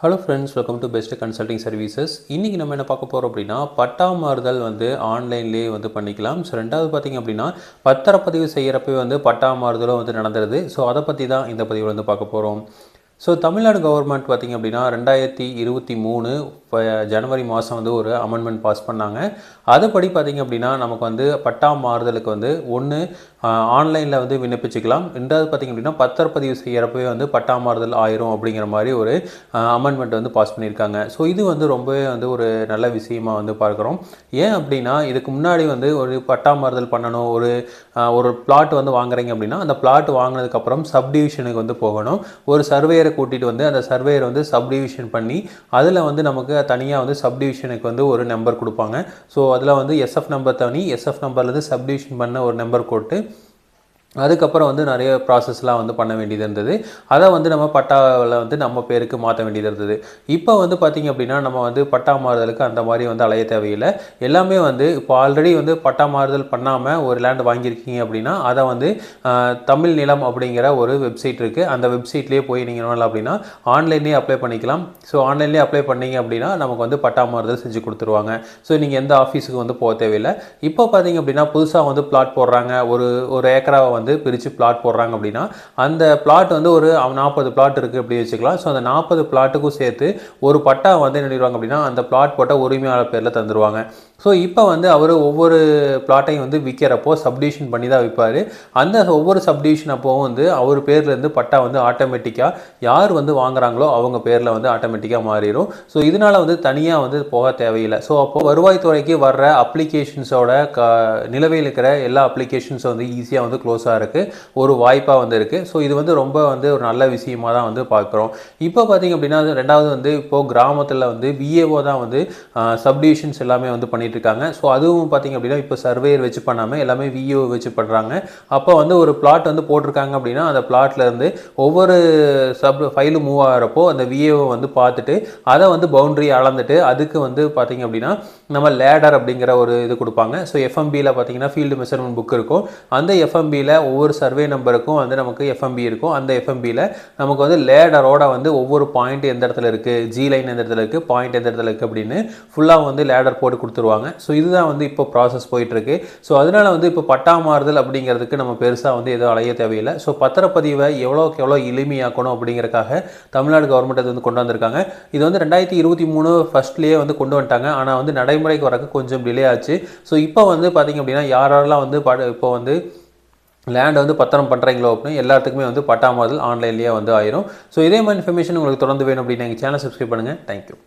Hello friends welcome to best consulting services இன்றைக்கி நம்ம என்ன பார்க்க போகிறோம் அப்படின்னா பட்டா மாறுதல் வந்து ஆன்லைன்லேயே வந்து பண்ணிக்கலாம். ஸோ ரெண்டாவது பார்த்திங்க அப்படின்னா பத்திரப்பதிவு செய்கிறப்ப வந்து பட்டா மாறுதலும் வந்து நடந்துருது. ஸோ அதை பற்றி தான் இந்த பதிவில் வந்து பார்க்க போகிறோம் ஸோ தமிழ்நாடு கவர்மெண்ட் பார்த்திங்க அப்படின்னா ரெண்டாயிரத்தி இருபத்தி மூணு இப்போ ஜனவரி மாதம் வந்து ஒரு அமெண்ட்மெண்ட் பாஸ் பண்ணாங்க. அதுபடி பார்த்திங்க அப்படின்னா நமக்கு வந்து பட்டா மாறுதலுக்கு வந்து ஒன்று ஆன்லைனில் வந்து விண்ணப்பிச்சுக்கலாம். ரெண்டாவது பார்த்திங்க அப்படின்னா பத்திரப்பதிவு செய்கிறப்பவே வந்து பட்டா மாறுதல் ஆயிரும் அப்படிங்கிற மாதிரி ஒரு அமெண்ட்மெண்ட் வந்து பாஸ் பண்ணியிருக்காங்க. ஸோ இது வந்து ரொம்பவே வந்து ஒரு நல்ல விஷயமா வந்து பார்க்குறோம். ஏன் அப்படின்னா இதுக்கு முன்னாடி வந்து ஒரு பட்டா மாறுதல் பண்ணணும் ஒரு ஒரு பிளாட் வந்து வாங்குறீங்க அப்படின்னா அந்த பிளாட் வாங்கினதுக்கப்புறம் சப்டிவிஷனுக்கு வந்து போகணும். ஒரு சர்வேயரை கூட்டிகிட்டு வந்து அந்த சர்வேயர் வந்து சப்டிவிஷன் பண்ணி அதில் வந்து நமக்கு தனியாக வந்து சப்டிவிஷனுக்கு வந்து ஒரு நம்பர் கொடுப்பாங்க. ஸோ அதில் வந்து எஸ்எஃப் நம்பர் தனி எஸ்எஃப் நம்பர்லேருந்து சப்டிவிஷன் பண்ண ஒரு நம்பர் போட்டு அதுக்கப்புறம் வந்து நிறைய ப்ராசஸ்லாம் வந்து பண்ண வேண்டியது இருந்தது. அதை வந்து நம்ம பட்டாவில் வந்து நம்ம பேருக்கு மாற்ற வேண்டியது இருந்தது. இப்போ வந்து பார்த்திங்க அப்படின்னா நம்ம வந்து பட்டா மாறுதலுக்கு அந்த மாதிரி வந்து அலைய தேவையில்லை. எல்லாமே வந்து இப்போ ஆல்ரெடி வந்து பட்டா மாறுதல் பண்ணாமல் ஒரு லேண்ட் வாங்கியிருக்கீங்க அப்படின்னா அதை வந்து தமிழ் நிலம் அப்படிங்கிற ஒரு வெப்சைட் இருக்குது அந்த வெப்சைட்லேயே போய் நீங்கள் என்ன அப்படின்னா ஆன்லைன்லேயே அப்ளை பண்ணிக்கலாம். ஸோ ஆன்லைன்லேயே அப்ளை பண்ணீங்க அப்படின்னா நமக்கு வந்து பட்டா மாறுதல் செஞ்சு கொடுத்துருவாங்க. ஸோ நீங்கள் எந்த ஆஃபீஸுக்கு வந்து போக தேவையில்லை. இப்போ பார்த்தீங்க அப்படின்னா புதுசாக வந்து பிளாட் போடுறாங்க. ஒரு ஒரு ஏக்கராவை வந்து பிரித்து பிளாட் போடுறாங்க அப்படின்னா அந்த பிளாட் வந்து ஒரு நாற்பது பிளாட் இருக்குது அப்படி வச்சுக்கலாம். ஸோ அந்த நாற்பது பிளாட்டுக்கும் சேர்த்து ஒரு பட்டா வந்து என்ன அப்படின்னா அந்த பிளாட் போட்டால் உரிமையாளர் பேரில் தந்துடுவாங்க ஸோ இப்போ வந்து அவர் ஒவ்வொரு பிளாட்டையும் வந்து விற்கிறப்போ சப்டிவிஷன் பண்ணி தான் விற்பார் அந்த ஒவ்வொரு சப்டிவிஷன் அப்போவும் வந்து அவர் பேர்லேருந்து பட்டா வந்து ஆட்டோமேட்டிக்காக யார் வந்து வாங்குறாங்களோ அவங்க பேரில் வந்து ஆட்டோமேட்டிக்காக மாறிடும் ஸோ இதனால் வந்து தனியாக வந்து போக தேவையில்லை. ஸோ அப்போ வருவாய்த்துறைக்கு வர்ற அப்ளிகேஷன்ஸோட க நிலவையில் இருக்கிற எல்லா அப்ளிகேஷன்ஸும் வந்து ஈஸியாக வந்து க்ளோஸாக இருக்குது ஒரு வாய்ப்பாக வந்து இருக்குது ஸோ இது வந்து ரொம்ப வந்து ஒரு நல்ல விஷயமா தான் வந்து பார்க்குறோம் இப்போ பார்த்தீங்க அப்படின்னா ரெண்டாவது வந்து இப்போது கிராமத்தில் வந்து விஏஓ தான் வந்து சப்டிவிஷன்ஸ் எல்லாமே வந்து பண்ணி இருக்காங்க ஸோ அதுவும் பார்த்தீங்க அப்படின்னா இப்போ சர்வேயர் வச்சு பண்ணாமல் எல்லாமே விஏஓ வச்சு பண்ணுறாங்க அப்போ வந்து ஒரு பிளாட் வந்து போட்டிருக்காங்க அப்படின்னா அந்த பிளாட்லேருந்து ஒவ்வொரு சப் ஃபைலும் மூவ் ஆகிறப்போ அந்த விஏஓவை வந்து பார்த்துட்டு அதை வந்து பவுண்டரி அளந்துட்டு அதுக்கு வந்து பார்த்திங்க அப்படின்னா நம்ம லேடர் அப்படிங்கிற ஒரு இது கொடுப்பாங்க. ஸோ எஃப்எம்பியில் பார்த்தீங்கன்னா ஃபீல்டு மெஷர்மெண்ட் புக் இருக்கும். அந்த எஃப்எம்பியில் ஒவ்வொரு சர்வே நம்பருக்கும் வந்து நமக்கு எஃப்எம்பி இருக்கும். அந்த எஃப்எம்பியில் நமக்கு வந்து லேடரோட வந்து ஒவ்வொரு பாயிண்ட் எந்த இடத்துல இருக்குது ஜி லைன் எந்த இடத்துல இருக்குது பாயிண்ட் எந்த இடத்துல இருக்குது அப்படின்னு ஃபுல்லாக வந்து லேடர் போட்டு கொடுத்துருவாங்க. ஸோ இதுதான் வந்து இப்போ ப்ராசஸ் போயிட்டுருக்கு. ஸோ அதனால வந்து இப்போ பட்டா மாறுதல் அப்படிங்கிறதுக்கு நம்ம பெருசாக வந்து எதுவும் அலைய தேவையில்லை. ஸோ பத்திரப்பதிவை எவ்வளோக்கு எவ்வளோ எளிமையாக்கணும் அப்படிங்கிறக்காக தமிழ்நாடு கவர்மெண்ட் அது வந்து கொண்டு வந்திருக்காங்க. இது வந்து ரெண்டாயிரத்தி இருபத்தி மூணு ஃபஸ்ட்லேயே வந்து கொண்டு வந்துட்டாங்க. ஆனால் வந்து நடைமுறைக்கு வரக்கு கொஞ்சம் டிலே ஆச்சு. ஸோ இப்போ வந்து பார்த்தீங்க அப்படின்னா யார் யாரெல்லாம் வந்து பட இப்போ வந்து லேண்டை வந்து பத்திரம் பண்ணுறீங்களோ அப்படின்னு எல்லாத்துக்குமே வந்து பட்டா மாறுதல் ஆன்லைன்லேயே வந்து ஆயிரும். ஸோ இதே மாதிரி இன்ஃபர்மேஷன் உங்களுக்கு தொடர்ந்து வேணும் அப்படின்னு எங்கள் சேனல் சப்ஸ்கிரைப் பண்ணுங்கள் தேங்க்யூ